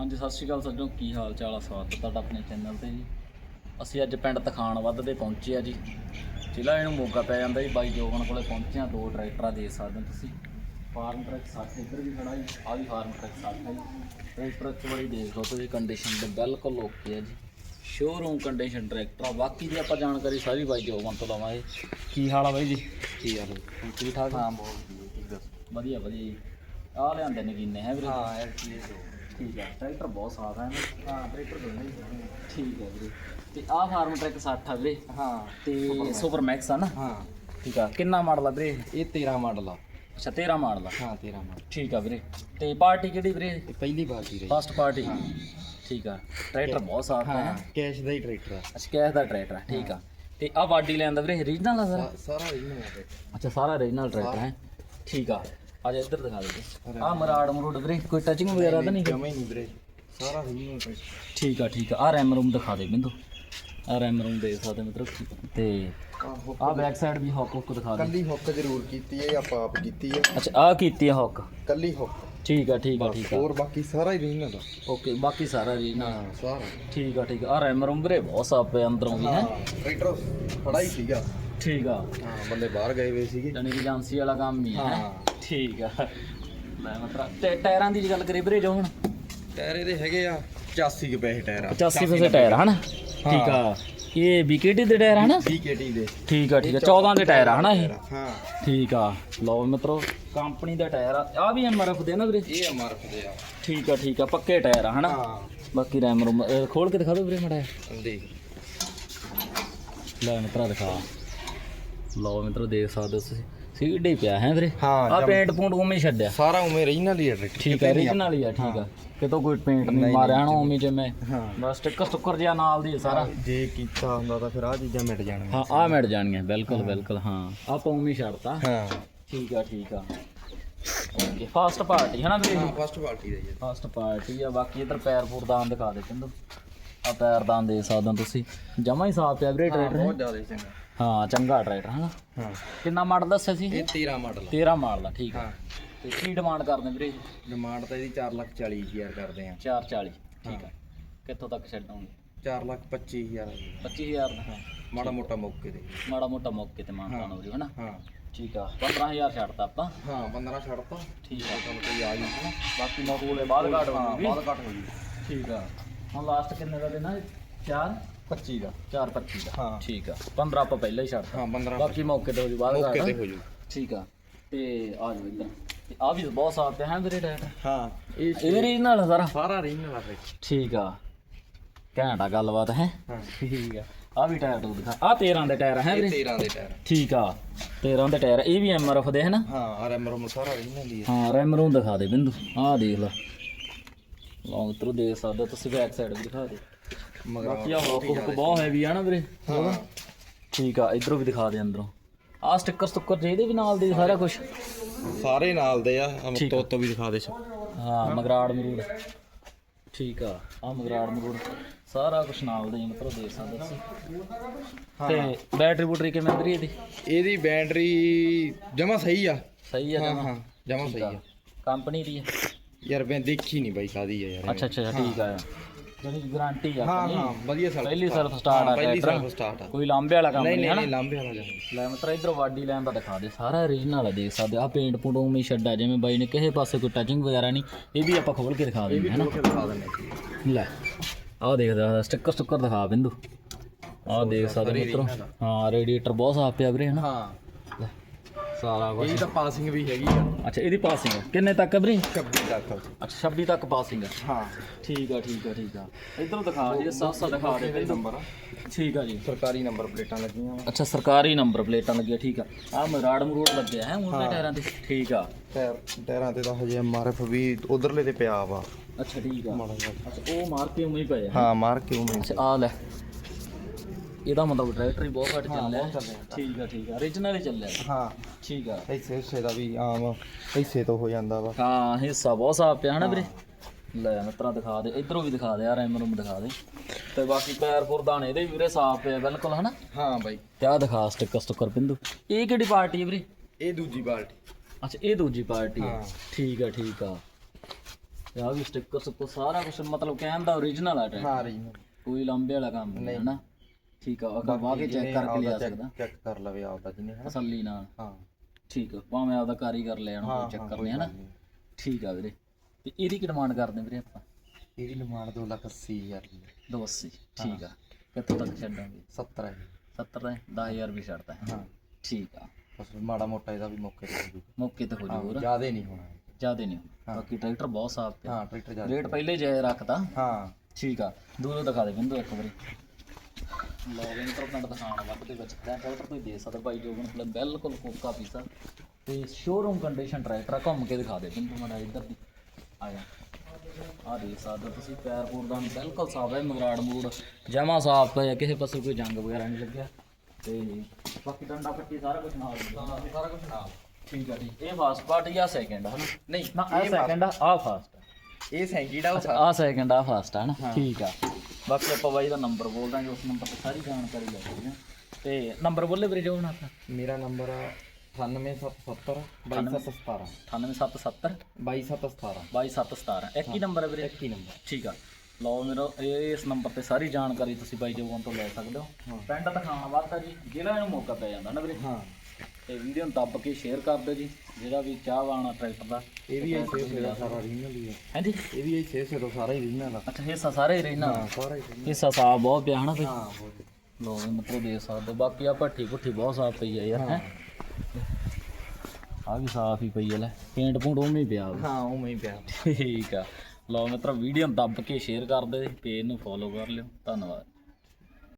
ਹਾਂਜੀ ਸਤਿ ਸ਼੍ਰੀ ਅਕਾਲ ਸੱਜਣੋ ਕੀ ਹਾਲ ਚਾਲ ਆ? ਸਵਾਗਤ ਤੁਹਾਡਾ ਆਪਣੇ ਚੈਨਲ ਤੇ ਜੀ। ਅਸੀਂ ਅੱਜ ਪਿੰਡ ਤਖਾਣ ਵੱਧ ਦੇ ਪਹੁੰਚੇ ਆ ਜੀ। ਜ਼ਿਲ੍ਹਾ ਇਹਨੂੰ ਮੋਗਾ ਪੈ ਜਾਂਦਾ ਜੀ। ਬਾਈ ਜੋਗਨ ਕੋਲੇ ਪਹੁੰਚੇ ਆ ਦੋ ਟਰੈਕਟਰਾਂ ਦੇ ਸਕਦੇ ਹੋ ਤੁਸੀਂ। ਫਾਰਮ ਟਰੈਕ 60 ਇੱਧਰ ਵੀ ਖੜਾ ਜੀ ਆ ਵੀ ਫਾਰਮ ਟਰੈਕ 60 ਹੈ ਜੀ। ਟਰੈਕਟਰ ਚ ਬੜੀ ਦੇਖ ਲਓ ਤੁਸੀਂ ਕੰਡੀਸ਼ਨ ਦੇ ਬਿਲਕੁਲ ਓਕੇ ਹੈ ਜੀ। ਸ਼ੋਰੂਮ ਕੰਡੀਸ਼ਨ ਟਰੈਕਟਰ ਆ ਬਾਕੀ ਦੀ ਆਪਾਂ ਜਾਣਕਾਰੀ ਸਾਰੀ ਬਾਈ ਜੋਗਨ ਤੋਂ ਲਵਾਂਗੇ ਕੀ ਹਾਲ ਆ ਬਾਈ ਜੀ? ਕੀ ਹਾਲ ਠੀਕ ਠਾਕ? ਹਾਂ ਬਹੁਤ ਵਧੀਆ ਵਧੀਆ ਜੀ। ਆ ਲਿਆਂਦੇ ਨਗੀਨੇ ਹੈ ਵੀਰੇ? ਹਾਂ ਐਲ ਟੀ ਏ ਠੀਕ ਹੈ ਟਰੈਕਟਰ ਬਹੁਤ ਸਾਫ਼ ਹੈ ਨਾ ਹਾਂ ਟਰੈਕਟਰ ਦੋਨੇ ਹੀ ਆ। ਠੀਕ ਹੈ ਵੀਰੇ। ਤੇ ਆਹ ਫਾਰਮ ਟਰੈਕ 60 ਆ ਵੀਰੇ। ਹਾਂ। ਤੇ ਸੁਪਰ ਮੈਕਸ ਆ ਨਾ? ਹਾਂ। ਠੀਕ ਆ। ਕਿੰਨਾ ਮਾਡਲ ਆ ਵੀਰੇ? ਇਹ 13 ਮਾਡਲ ਆ। ਅੱਛਾ 13 ਮਾਡਲ ਆ। ਹਾਂ 13 ਮਾਡਲ। ਠੀਕ ਆ ਵੀਰੇ। ਤੇ ਪਾਰਟੀ ਕਿਹੜੀ ਵੀਰੇ? ਇਹ ਪਹਿਲੀ ਦੀ ਰਹੀ। ਫਸਟ ਪਾਰਟੀ ਠੀਕ ਆ। ਟਰੈਕਟਰ ਬਹੁਤ ਸਾਫ਼ ਹਾਂ ਕੈਸ਼ ਦਾ ਹੀ ਟਰੈਕਟਰ ਆ। ਅੱਛਾ ਕੈਸ ਦਾ ਟਰੈਕਟਰ ਆ। ਠੀਕ ਆ। ਤੇ ਆ ਬਾਡੀ ਲੈਂਦਾ ਵੀਰੇ ਰੀਜਨਲ ਆ ਸਰ? ਸਾਰਾ ਨਵਾਂ ਟਰੈਕਟਰ ਅੱਛਾ ਸਾਰਾ ਰੀਜਨਲ ਟਰੈਕਟਰ ਹੈ। ਠੀਕ ਆ। ਆ ਜਾ ਇੱਧਰ ਦਿਖਾ ਦੇ ਆ ਮਰਾੜ ਮਰੂੜ ਵੀਰੇ ਕੋਈ ਟਚਿੰਗ ਵਗੈਰਾ ਤਾਂ ਨਹੀਂ ਜਮਾ ਹੀ ਨਹੀਂ ਵੀਰੇ। ਸਾਰਾ ਹੀ ਠੀਕ ਆ ਠੀਕ ਆ। ਆ ਰੈਮ ਰੂਮ ਦਿਖਾ ਦੇ ਬਿੰਦੂ। ਆ ਰੈਮ ਰੂਮ ਦੇ ਸਕਦੇ ਮਿੱਤਰੋ। ਤੇ ਆ ਬੈਕ ਸਾਈਡ ਵੀ ਹੌਕ ਹੁੱਕ ਦਿਖਾ ਦੇ ਕੱਲੀ ਹੁੱਕ ਜ਼ਰੂਰ ਕੀਤੀ ਹੈ ਆਪਾਂ ਆਪ ਕੀਤੀ ਹੈ। ਅੱਛਾ ਆ ਕੀਤੀ ਆ ਹੌਕ। ਕੱਲੀ ਹੁੱਕ। ਠੀਕ ਆ ਠੀਕ ਆ ਠੀਕ ਆ। ਹੋਰ ਬਾਕੀ ਸਾਰਾ ਹੀ ਰੀਜਨਲ ਆ ਓਕੇ ਬਾਕੀ ਸਾਰਾ ਨਾ ਹਾਂ ਸਾਰਾ। ਠੀਕ ਆ ਠੀਕ ਆ। ਆ ਰੈਮ ਰੂਮ ਵੀਰੇ ਬਹੁਤ ਸਾਫ਼ ਹੈ ਅੰਦਰੋਂ ਵੀ ਹੈ। ਹਾਂ ਟਰੈਕਟਰ ਖੜਾ ਹੀ ਸੀਗਾ। ਠੀਕ ਆ। ਹਾਂ ਬੰਦੇ ਬਾਹਰ ਗਏ ਹੋਏ ਸੀਗੇ। ਜਾਨੀ ਕਿ ਏਜੰਸੀ ਵਾਲਾ ਕੰਮ ਹੀ ਹੈ। ਹਾਂ। ਠੀਕ ਆ। ਲੈ ਮਤਲਬ ਤੇ ਟਾਇਰਾਂ ਦੀ ਜੇ ਗੱਲ ਕਰੀ ਵੀਰੇ ਜੋ ਹੁਣ। ਟਾਇਰ ਇਹਦੇ ਹੈਗੇ ਆ 85 ਕੇ ਪੈਸੇ ਟਾਇਰ ਆ। 85 ਪੈਸੇ ਟਾਇਰ ਹਨ? ਠੀਕ ਆ। ਇਹ ਬੀਕੇਟੀ ਦੇ ਟਾਇਰ ਹਨ? BKT ਦੇ। ਠੀਕ ਆ ਠੀਕ ਆ। 14 ਦੇ ਟਾਇਰ ਆ ਹਨਾ ਇਹ? ਹਾਂ। ਠੀਕ ਆ। ਲਓ ਮਿੱਤਰੋ ਕੰਪਨੀ ਦਾ ਟਾਇਰ ਆ। ਆ ਵੀ ਐਮਆਰਐਫ ਦੇ ਨਾ ਵੀਰੇ? ਇਹ ਐਮਆਰਐਫ ਦੇ ਆ। ਠੀਕ ਆ ਠੀਕ ਆ। ਪੱਕੇ ਟਾਇਰ ਆ ਹਨਾ? ਹਾਂ। ਬਾਕੀ ਰੈਮ ਰੂਮ ਅਹ ਖੋਲ ਕੇ ਦਿਖਾ ਦਿਓ ਵੀਰੇ ਮੜਾ ਦੇਖ ਲੈ ਮਿੱਤਰਾ ਦਿਖਾ। ਲਓ ਮਿੱਤਰੋ ਦੇਖ ਸਕਦੇ ਹੋ ਤੁਸੀਂ। ਸੀਡੇ ਪਿਆ ਹੈ ਵੀਰੇ। ਹਾਂ, ਆ ਜਮ- ਪੇਂਟ ਪੂੰਟ ਉਵੇਂ ਹੀ ਛੱਡਿਆ। ਸਾਰਾ ਉਮੇ ਰੀਜਨਲ ਹੀ ਟਰੈਕਟਰ ਠੀਕ ਹੈ ਰੀਜਨਲ ਹੀ ਆ ਠੀਕ ਆ। ਕਿਤੋਂ ਕੋਈ ਪੇਂਟ ਨਹੀਂ ਨਹੀਂ, ਮਾਰਿਆ ਹਣਾ ਉਵੇਂ ਜਿਵੇਂ। ਹਾਂ। ਬਸ ਸਟicker ਸਟੁੱਕਰ ਜਿਹਾ ਨਾਲ ਦੀ ਹੈ ਸਾਰਾ। ਜੇ ਕੀਤਾ ਹੁੰਦਾ ਤਾਂ ਫਿਰ ਆ ਚੀਜ਼ਾਂ ਮਿਟ ਜਾਣਗੀਆਂ। ਹਾਂ ਆ ਮਿਟ ਜਾਣਗੀਆਂ ਬਿਲਕੁਲ ਬਿਲਕੁਲ ਹਾਂ। ਆਪਾਂ ਉਵੇਂ ਹੀ ਛੱਡਤਾ। ਹਾਂ। ਠੀਕ ਆ ਠੀਕ ਆ। ਓਕੇ ਫਾਸਟ ਪਾਰਟੀ ਹਨਾ ਵੀਰੇ? ਹਾਂ ਫਸਟ ਕੁਆਲਿਟੀ ਦਾ ਹੀ ਫਸਟ ਪਾਰਟੀ ਆ ਬਾਕੀ ਇਧਰ ਪੈਰ ਪੂਰ ਦਾਨ ਦਿਖਾ ਦੇ ਕਿੰਦੂ ਆ ਪੈਰ ਦਾਨ ਦੇ ਸਕਦੇ ਹੋ ਤੁਸੀਂ। ਜਮਾ ਹੀ ਸਾਫ਼ ਪਿਆ ਵੀਰੇ ਆ ਟਰੈਕਟਰ ਬਹੁਤ ਜ਼ਿਆਦਾ ਚੰਗਾ। ਹਾਂ ਚੰਗਾ ਟਰੈਕਟਰ ਹਨਾ? ਹਾਂ। ਕਿੰਨਾ ਮਾਡਲ ਦੱਸਿਆ ਸੀ? ਇਹ 13 ਮਾਡਲ 13 ਮਾਡਲ ਦਾ ਠੀਕ ਆ। ਹਾਂ। ਤੇ ਕੀ ਡਿਮਾਂਡ ਕਰਦੇ ਵੀਰੇ? ਡਿਮਾਂਡ ਤਾਂ ਇਹਦੀ 4 ਲੱਖ 40 ਹਜ਼ਾਰ ਕਰਦੇ ਆ। 440 ਠੀਕ ਆ। ਕਿੱਥੋਂ ਤੱਕ ਛੱਡੋਗੇ 4 ਲੱਖ 25 ਹਜ਼ਾਰ। 25000 ਦਾ ਮਾੜਾ ਮੋਟਾ ਮੌਕੇ ਤੇ। ਮਾੜਾ ਮੋਟਾ ਮੌਕੇ ਤੇ ਮਾਨਤਾ ਹੋ। ਜੀ ਹਨਾ? ਹਾਂ। ਠੀਕ ਆ। 15000 ਛੱਡਤਾ ਆਪਾਂ। ਹਾਂ 15 ਛੱਡਤਾ। ਠੀਕ ਆ। ਚਲ ਕੋਈ ਆ ਹਨਾ ਬਾਕੀ ਮਕੂਲੇ ਬਾਅਦ ਘਾਟ ਹਾਂ ਬਾਅਦ ਘੱਟ ਹੋ ਜੂ ਠੀਕ ਆ। ਹੁਣ ਲਾਸਟ ਕਿੰਨੇ ਦਾ ਦੇਣਾ 4 25 ਦਾ। 425 ਦਾ। ਹਾਂ। ਠੀਕ ਆ। 15 ਆਪਾਂ ਪਹਿਲਾਂ ਹੀ ਛੱਡਤਾ। ਹਾਂ 15 ਬਾਕੀ ਮੌਕੇ ਤੇ ਹੋ ਜੂ ਬਾਅਦ ਮੌਕੇ ਤੇ ਹੋ ਜੂ। ਠੀਕ ਆ। ਤੇ ਆ ਜਾਓ ਇੱਧਰ। ਤੇ ਆ ਵੀ ਬਹੁਤ ਸਾਫ਼ ਪਿਆ ਹੈ ਵੀਰੇ ਟਾਇਰ। ਹਾਂ। ਇਹ ਇਹ ਰੀਜ ਨਾਲ ਸਾਰਾ? ਸਾਰਾ ਆ ਟਰੈਕਟਰ ਠੀਕ ਆ। ਘੈਂਟਾ ਗੱਲਬਾਤ ਹੈ? ਹਾਂ। ਠੀਕ ਆ। ਆ ਵੀ ਟਾਇਰ ਤੂੰ ਦਿਖਾ। ਆ 13 ਦੇ ਟਾਇਰ ਹੈ ਵੀਰੇ? 13 ਦੇ ਟਾਇਰ। ਠੀਕ ਆ। 13 ਦੇ ਟਾਇਰ ਇਹ ਵੀ ਐਮਆਰਐਫ ਦੇ ਹੈ ਨਾ? ਹਾਂ ਆਰ ਐਮ ਰੋਮ ਸਾਰਾ ਰੀਜਨਲ ਹੀ ਆ। ਹਾਂ ਰੈਮ ਰੂਮ ਦਿਖਾ ਦੇ ਬਿੰਦੂ। ਆਹ ਦੇਖ ਲਾ। ਲੌਂਗ ਤਰੂ ਦੇਖ ਸਕਦੇ ਤੁਸੀਂ ਬੈਕ ਸਾਈਡ ਵੀ ਦਿਖਾ ਦੇ ਬਾਕੀ ਆ ਹੁੱਕ ਹੁੱਕ ਬਹੁਤ ਹੈਵੀ ਆ ਨਾ ਵੀਰੇ। ਹਾਂ। ਠੀਕ ਆ ਇਧਰੋਂ ਵੀ ਦਿਖਾ ਦੇ ਅੰਦਰੋਂ। ਆਹ ਸਟicker ਸਟੁੱਕਰ ਜੇ ਇਹਦੇ ਵੀ ਨਾਲ ਦੇ ਸਾਰਾ ਕੁਝ ਸਾਰੇ ਨਾਲ ਦੇ ਆ ਠੀਕ ਤੋਤੋ ਵੀ ਦਿਖਾ ਦੇ ਹਾਂ ਮਗਰਾੜ ਮਰੂੜ। ਠੀਕ ਆ ਆ ਮਗਰਾੜ ਮਰੂੜ। ਸਾਰਾ ਕੁਝ ਨਾਲ ਦੇ ਮਤਲਬ ਦੇਖ ਸਕਦੇ ਤੁਸੀਂ। ਤੇ ਬੈਟਰੀ ਬੂਟਰੀ ਕਿਵੇਂ ਵੀਰੇ ਇਹਦੀ? ਇਹਦੀ ਬੈਟਰੀ ਜਮਾ ਸਹੀ ਆ। ਸਹੀ ਆ ਜਮਾਂ? ਸਹੀ ਆ। ਕੰਪਨੀ ਦੀ ਹੈ ਯਾਰ ਮੈਂ ਦੇਖੀ ਨਹੀਂ ਬਾਈ ਕਾਦੀ ਆ ਯਾਰ ਅੱਛਾ ਅੱਛਾ ਠੀਕ ਆ ਜਿਹੜੀ ਗਾਰੰਟੀ ਆ ਹਾਂ। ਹਾਂ ਵਧੀਆ ਸਰ ਪਹਿਲੀ ਸਰਫ ਸਟਾਰਟ ਆ। ਪਹਿਲੀ। ਸਰਫ ਸਟਾਰਟ ਆ। ਕੋਈ ਲਾਂਬੇ ਵਾਲਾ ਕੰਮ ਨਹੀਂ ਨਹੀਂ ਨਹੀਂ ਲਾਂਬੇ ਵਾਲਾ ਜਾਨੀ ਲੈ ਮਤਲਬ ਇਧਰ ਵਾਡੀ ਲੈਣ ਦਾ ਦਿਖਾ ਦੇ। ਸਾਰਾ ਓਰੀਜਨਲ ਆ ਦੇਖ ਸਕਦੇ ਆ। ਪੇਂਟ ਪੂੰਟ ਉਵੇਂ ਹੀ ਛੱਡਾ ਜਿਵੇਂ ਬਾਈ ਨੇ ਕਿਸੇ ਪਾਸੇ ਕੋਈ ਟਚਿੰਗ ਵਗੈਰਾ ਨਹੀਂ। ਇਹ ਵੀ ਆਪਾਂ ਖੋਲ ਕੇ ਦਿਖਾ ਦਿੰਦੇ ਹਨਾ ਕੇ ਦਿਖਾ ਦਿੰਦੇ ਲੈ ਆਹ ਦੇਖ ਦਾ ਸਟicker ਸਟੁੱਕਰ ਦਿਖਾ ਬਿੰਦੂ। ਆਹ ਦੇਖ ਸਕਦੇ ਮਿੱਤਰੋ। ਹਾਂ ਰੇਡੀਏਟਰ ਬਹੁਤ ਸਾਫ਼ ਪਿਆ ਵੀਰੇ ਹਨਾ ਹਾਂ। ਸਾਰਾ ਕੁਝ ਇਹ ਤਾਂ ਪਾਸਿੰਗ ਵੀ ਹੈਗੀ ਆ। ਅੱਛਾ ਇਹਦੀ ਪਾਸਿੰਗ ਕਿੰਨੇ ਤੱਕ ਹੈ ਵੀਰੇ? 26 ਤੱਕ। ਅੱਛਾ 26 ਤੱਕ ਪਾਸਿੰਗ ਹੈ ਹਾਂ। ਠੀਕ ਆ ਠੀਕ ਆ ਠੀਕ ਆ। ਇਧਰੋਂ ਦਿਖਾ ਜੀ ਸਾਫ਼ ਦਿਖਾ ਦੇ ਬਿੰਦੂ। ਨੰਬਰ ਠੀਕ ਆ ਜੀ। ਸਰਕਾਰੀ ਨੰਬਰ ਪਲੇਟਾਂ ਲੱਗੀਆਂ। ਅੱਛਾ ਸਰਕਾਰੀ ਨੰਬਰ ਪਲੇਟਾਂ ਲੱਗੀਆਂ ਠੀਕ ਆ। ਆ ਮਰਾੜ ਮਰੂੜ ਲੱਗਿਆ ਹੈ ਉਹਨਾਂ ਟਾਇਰਾਂ ਤੇ? ਠੀਕ ਆ। ਟਾਇਰ ਟਾਇਰਾਂ ਤੇ ਤਾਂ ਹਜੇ ਐਮਆਰਐਫ ਵੀ ਉਧਰਲੇ ਤੇ ਪਿਆ ਵਾ। ਅੱਛਾ ਠੀਕ ਆ। ਅੱਛਾ ਉਹ ਮਾਰ ਕੇ ਉਵੇਂ ਹੀ ਪਏ ਹਾਂ ਮਾਰ ਕੇ ਉਵੇਂ ਅੱਛਾ ਆ ਲੈ। ਇਹਦਾ ਮਤਲਬ ਟਰੈਕਟਰ ਹੀ ਬਹੁਤ ਘੱਟ ਚੱਲਿਆ। ਬਹੁਤ ਚੱਲਿਆ। ਠੀਕ ਆ ਠੀਕ ਆ। Origignal ਹੀ ਚੱਲਿਆ। ਹਾਂ। ਠੀਕ ਆ। ਹਿੱਸੇ ਹਿੱਸੇ ਦਾ ਵੀ ਆਮ ਹਿੱਸੇ ਤੋਂ ਹੋ ਜਾਂਦਾ ਵਾ। ਹਾਂ ਹਿੱਸਾ ਬਹੁਤ ਸਾਫ਼ ਪਿਆ ਹਨਾ ਵੀਰੇ? ਲੈ ਮਿੱਤਰਾ ਦਿਖਾ ਦੇ। ਇਧਰੋਂ ਵੀ ਦਿਖਾ ਦੇ ਆ ਰੈਮ ਨੂੰ ਦਿਖਾ ਦੇ। ਤੇ ਬਾਕੀ ਪੈਰ ਪੁਰਦਾਨ ਇਹਦੇ ਵੀ ਵੀਰੇ ਸਾਫ਼ ਪਿਆ ਬਿਲਕੁਲ ਹਨਾ? ਹਾਂ ਬਾਈ। ਤੇ ਆ ਦਿਖਾ ਸਟicker ਸਟੁੱਕਰ ਬਿੰਦੂ ਇਹ ਕਿਹੜੀ ਪਾਰਟੀ ਹੈ ਵੀਰੇ? ਇਹ ਦੂਜੀ ਬਾਲਟੀ ਅੱਛਾ ਇਹ ਦੂਜੀ ਪਾਰਟੀ ਹੈ। ਠੀਕ ਆ ਠੀਕ ਆ। ਆ ਵੀ ਸਟicker ਸੁੱਕੋ ਸਾਰਾ ਕੁਝ ਮਤਲਬ ਕਹਿਣ ਦਾ origignal ਆ ਟਰੈਕਟਰ ਹਾਂ ਰੀਜਨਲ ਕੋਈ ਲੰਬੇ ਵਾਲਾ ਕੰਮ ਨਹੀਂ ਹੈ ਨਾ ਠੀਕ ਆ ਅਗਰ ਵਾਹ ਕੇ ਚੈੱਕ ਕਰਕੇ ਲਿਆ ਸਕਦਾ। ਚੈੱਕ ਕਰ ਲਵੇ ਆਪਦਾ ਜਿਹਨੇ ਹਨਾ। ਤਸੱਲੀ ਨਾਲ। ਹਾਂ। ਠੀਕ ਆ ਭਾਵੇਂ ਆਪਦਾ ਕਾਰੀਗਰ ਲੈ ਆਉਣ ਕੋਈ ਚੱਕਰ ਨਹੀਂ ਹੈ ਨਾ। ਠੀਕ ਆ ਵੀਰੇ। ਤੇ ਇਹਦੀ ਕੀ ਡਿਮਾਂਡ ਕਰਦੇ ਵੀਰੇ ਆਪਾਂ? ਇਹਦੀ ਡਿਮਾਂਡ 2 ਲੱਖ 80 ਹਜ਼ਾਰ ਦੀ 280 ਠੀਕ ਆ। ਕਿੱਥੋਂ ਤੱਕ ਛੱਡਾਂਗੇ? 70 ਹੈ। 70 ਦਾ 10000 ਵੀ ਛੱਡਦਾ ਹੈ। ਹਾਂ। ਠੀਕ ਆ। ਬਸ ਮਾੜਾ ਮੋਟਾ ਇਹਦਾ ਵੀ ਮੌਕੇ ਤੇ ਹੋ ਜੂਗਾ ਮੌਕੇ ਤੇ ਹੋ ਜੂ ਹੋਰ। ਜਿਆਦੇ ਨਹੀਂ ਹੋਣਾ। ਜਿਆਦੇ ਨਹੀਂ ਬਾਕੀ ਟਰੈਕਟਰ ਬਹੁਤ ਸਾਫ਼ ਪਿਆ। ਹਾਂ ਟਰੈਕਟਰ ਜ਼ਿਆਦਾ ਰੇਟ ਪਹਿਲੇ ਜਾਇ ਰੱਖਤਾ। ਹਾਂ। ਠੀਕ ਆ। ਦੂਰੋਂ ਦਿਖਾ ਦੇ ਬਿੰਦੂ ਇੱਕ ਵਾਰੀ। ਲੋ ਇੰਟਰ ਪਿੰਡ ਦਿਖਾਉਣ ਵੱਧ ਦੇ ਵਿੱਚ ਤਾਂ ਟਰੈਕਟਰ ਤੁਸੀਂ ਦੇ ਸਕਦੇ ਭਾਈ ਜੋਗਨ ਕੋਲ ਬਿਲਕੁਲ ਕੋਕਾ ਪੀਸਾ ਤੇ ਸ਼ੋਰੂਮ ਕੰਡੀਸ਼ਨ ਟਰੈਕਟਰ ਆ ਘੁੰਮ ਕੇ ਦਿਖਾ ਦੇ ਬਿੰਦੂ ਮੜਾ ਇੱਧਰ ਦੀ। ਆ ਜਾ। ਆ ਦੇ ਸਕਦੇ ਹੋ ਤੁਸੀਂ ਪੈਰ ਪੂਰ ਦਾ ਬਿਲਕੁਲ ਸਾਫ਼ ਹੈ ਮਗਰਾੜ ਮੂੜ ਜਮਾ ਸਾਫ਼ ਹੈ ਕਿਸੇ ਪਾਸੇ ਕੋਈ ਜੰਗ ਵਗੈਰਾ ਨਹੀਂ ਲੱਗਿਆ। ਤੇ ਬਾਕੀ ਡੰਡਾ ਪੱਟੀ ਸਾਰਾ ਕੁਝ ਨਾਲ ਸਾਰਾ ਕੁਝ ਨਾਲ। ਠੀਕ ਆ ਜੀ। ਇਹ ਫਾਸਟ ਪਾਰਟ ਜਾਂ ਸੈਕਿੰਡ ਹੈ ਨਾ ਨਹੀਂ ਨਾ ਇਹ ਸੈਕਿੰਡ ਆ ਆ। ਫਾਸਟ ਆ। ਇਹ ਸੈਂਕੀਡ ਆ ਉਹ ਆ। ਸੈਕਿੰਡ ਆ ਫਾਸਟ ਆ ਨਾ ਠੀਕ ਆ। ਬਾਕੀ ਆਪਾਂ ਬਾਈ ਦਾ ਨੰਬਰ ਬੋਲ ਦਾਂਗੇ ਉਸ ਨੰਬਰ ਤੇ ਸਾਰੀ ਜਾਣਕਾਰੀ ਲੈ ਸਕਦੇ ਹਾਂ। ਤੇ ਨੰਬਰ ਬੋਲੇ ਵੀਰੇ ਜੋ ਆਪਣਾ। ਮੇਰਾ ਨੰਬਰ ਆ 98770 22717 98770 22717 22717 ਇੱਕ ਹੀ ਨੰਬਰ ਹੈ ਵੀਰੇ? ਇੱਕ ਹੀ ਨੰਬਰ। ਠੀਕ ਆ। ਲਓ ਮੇਰਾ ਇਹ ਇਸ ਨੰਬਰ ਤੇ ਸਾਰੀ ਜਾਣਕਾਰੀ ਤੁਸੀਂ ਬਾਈ ਜੋਗਨ ਤੋਂ ਲੈ ਸਕਦੇ ਹੋ। ਪਿੰਡ ਦਿਖਾਉਣ ਵਾਸਤਾ ਜੀ ਜਿਹੜਾ ਇਹਨੂੰ ਮੌਕਾ ਪੈ ਜਾਂਦਾ ਨਾ ਵੀਰੇ? ਹਾਂ। ਤੇ ਵੀਡੀਓ ਨੂੰ ਦੱਬ ਕੇ ਸ਼ੇਅਰ ਕਰ ਦਿਓ ਜੀ ਜਿਹੜਾ ਵੀ ਚਾਹ ਵਾਣਾ ਟਰੈਕਟਰ ਦਾ। ਇਹ ਵੀ ਐਸੇ ਮੇਰਾ ਸਾਰਾ ਰੀਜਨਲ ਹੀ ਹੈ ਹਾਂਜੀ। ਇਹ ਵੀ ਐਸੇ ਸੇ ਤੋਂ ਸਾਰਾ ਹੀ ਰੀਜਨਲ ਆ। ਅੱਛਾ ਹਿੱਸਾ ਸਾਰੇ ਹੀ ਰਹਿਣਾ ਹਾਂ ਸਾਰਾ ਹੀ original। ਹਿੱਸਾ ਸਾਫ਼ ਬਹੁਤ ਪਿਆ ਹਨਾ ਹਾਂ ਬਹੁਤ ਲੋ ਵੀ ਮਤਲਬ ਦੇ ਸਕਦੇ ਹੋ। ਬਾਕੀ ਆ ਭੱਠੀ ਭੁੱਠੀ ਬਹੁਤ ਸਾਫ਼ ਪਈ ਆ ਯਾਰ ਹੈ। ਆ ਵੀ ਸਾਫ਼ ਹੀ ਪਈ ਆ ਲੈ ਪੇਂਟ ਪੂੰਟ ਉਵੇਂ ਹੀ ਪਿਆ। ਹਾਂ ਉਵੇਂ ਹੀ ਪਿਆ। ਠੀਕ ਆ। ਲਓ ਮਿੱਤਰੋ ਵੀਡੀਓ ਨੂੰ ਦੱਬ ਕੇ ਸ਼ੇਅਰ ਕਰ ਦਿਓ ਪੇਜ ਨੂੰ ਫੋਲੋ ਕਰ ਲਿਓ। ਧੰਨਵਾਦ।